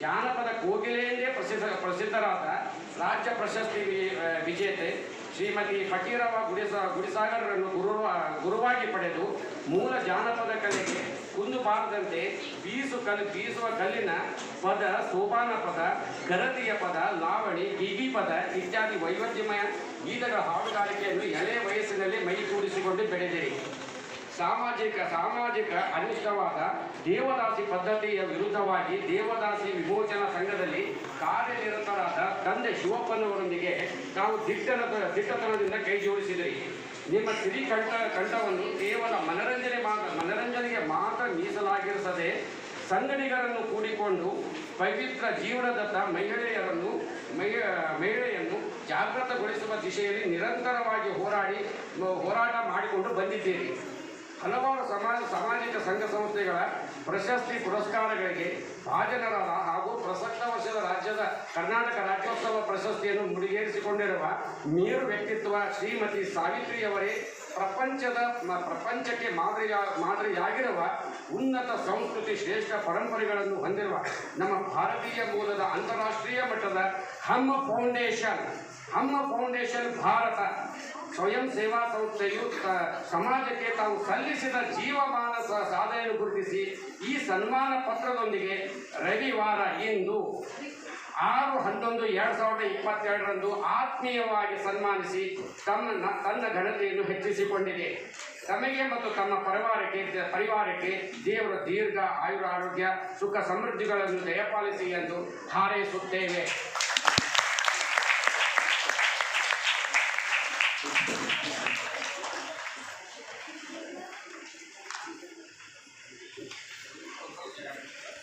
ಜಾನಪದ ಕೋಗಿಲೆಯೇ ಪ್ರಸಿದ್ಧ ಪ್ರಸಿದ್ಧರಾದ ರಾಜ್ಯ ಪ್ರಶಸ್ತಿ ವಿಜೇತೆ ಶ್ರೀಮತಿ ಫಕೀರವ ಗುಡಿಸ ಗುಡಿಸಾಗರರನ್ನು ಗುರು ಗುರುವಾಗಿ ಪಡೆದು ಮೂಲ ಜಾನಪದ ಕಲೆಗೆ ಕುಂದು ಬಾರದಂತೆ ಬೀಸು ಕಲ್ ಬೀಸುವ ಕಲ್ಲಿನ ಪದ ಸೋಪಾನ ಪದ, ಗರತಿಯ ಪದ, ಲಾವಣಿ, ಗಿಗಿ ಪದ ಇತ್ಯಾದಿ ವೈವಿಧ್ಯಮಯ ಗೀತಗಳ ಹಾಡುಗಾರಿಕೆಯನ್ನು ಎಳೆ ಬೆಳೆದಿರಿ ಸಾಮಾಜಿಕ ಸಾಮಾಜಿಕ ಅನಿಷ್ಟವಾದ ದೇವದಾಸಿ ಪದ್ಧತಿಯ ವಿರುದ್ಧವಾಗಿ ದೇವದಾಸಿ ವಿಮೋಚನಾ ಸಂಘದಲ್ಲಿ ಕಾರ್ಯನಿರತರಾದ ತಂದೆ ಶಿವಪ್ಪನವರೊಂದಿಗೆ ನಾವು ದಿಟ್ಟನ ದಿಟ್ಟತನದಿಂದ ಕೈ ಜೋಡಿಸಿದಿರಿ. ನಿಮ್ಮ ಸಿರಿ ಕಂಠ, ಕಂಠವನ್ನು ಕೇವಲ ಮನರಂಜನೆ ಮಾತ್ರ ಮನರಂಜನೆಗೆ ಮಾತ್ರ ಮೀಸಲಾಗಿರುತ್ತದೆ. ಸಂಗಡಿಗರನ್ನು ಕೂಡಿಕೊಂಡು ಪವಿತ್ರ ಜೀವನದತ್ತ ಮಹಿಳೆಯರನ್ನು, ಮಹಿ- ಮಹಿಳೆಯನ್ನು ಜಾಗೃತಗೊಳಿಸುವ ದಿಶೆಯಲ್ಲಿ ನಿರಂತರವಾಗಿ ಹೋರಾಡಿ, ಹೋರಾಟ ಮಾಡಿಕೊಂಡು ಬಂದಿದ್ದೀರಿ. ಹಲವಾರು ಸಮಾಜ ಸಾಮಾಜಿಕ ಸಂಘ ಸಂಸ್ಥೆಗಳ ಪ್ರಶಸ್ತಿ ಪುರಸ್ಕಾರಗಳಿಗೆ ಭಾಜನರಾದ ಹಾಗೂ ಪ್ರಸಕ್ತ ವರ್ಷದ ರಾಜ್ಯದ ಕರ್ನಾಟಕ ರಾಜ್ಯೋತ್ಸವ ಪ್ರಶಸ್ತಿಯನ್ನು ಮುಡಿಗೇರಿಸಿಕೊಂಡಿರುವ ಮೇರು ವ್ಯಕ್ತಿತ್ವ ಶ್ರೀಮತಿ ಸಾವಿತ್ರಿಯವರೇ ಪ್ರಪಂಚದ ಪ್ರಪಂಚಕ್ಕೆ ಮಾದರಿಯ, ಮಾದರಿಯಾಗಿರುವ ಉನ್ನತ ಸಂಸ್ಕೃತಿ ಶ್ರೇಷ್ಠ ಪರಂಪರೆಗಳನ್ನು ಹೊಂದಿರುವ ನಮ್ಮ ಭಾರತೀಯ ಮೂಲದ ಅಂತಾರಾಷ್ಟ್ರೀಯ ಮಟ್ಟದ ಹಮ್ಮ ಫೌಂಡೇಶನ್ ಹಮ್ಮ ಫೌಂಡೇಶನ್ ಭಾರತ ಸ್ವಯಂ ಸೇವಾ ಸಂಸ್ಥೆಯು ಸಮಾಜಕ್ಕೆ ತಾವು ಸಲ್ಲಿಸಿದ ಜೀವಮಾನ ಸಾಧನೆಯನ್ನು ಗುರುತಿಸಿ ಈ ಸನ್ಮಾನ ಪತ್ರದೊಂದಿಗೆ ರವಿವಾರ ಇಂದು ಆರು ಹನ್ನೊಂದು ಎರಡು ಸಾವಿರದ ಇಪ್ಪತ್ತೆರಡರಂದು ಆತ್ಮೀಯವಾಗಿ ಸನ್ಮಾನಿಸಿ ತಮ್ಮ ನ- ತನ್ನ ಘನತೆಯನ್ನು ಹೆಚ್ಚಿಸಿಕೊಂಡಿದೆ. ತಮಗೆ ಮತ್ತು ತಮ್ಮ ಪರಿವಾರಕ್ಕೆ ಪರಿವಾರಕ್ಕೆ ದೇವರ ದೀರ್ಘ ಆಯುರ ಆರೋಗ್ಯ, ಸುಖ ಸಮೃದ್ಧಿಗಳನ್ನು ದಯಪಾಲಿಸಿ ಎಂದು ಹಾರೈಸುತ್ತೇವೆ.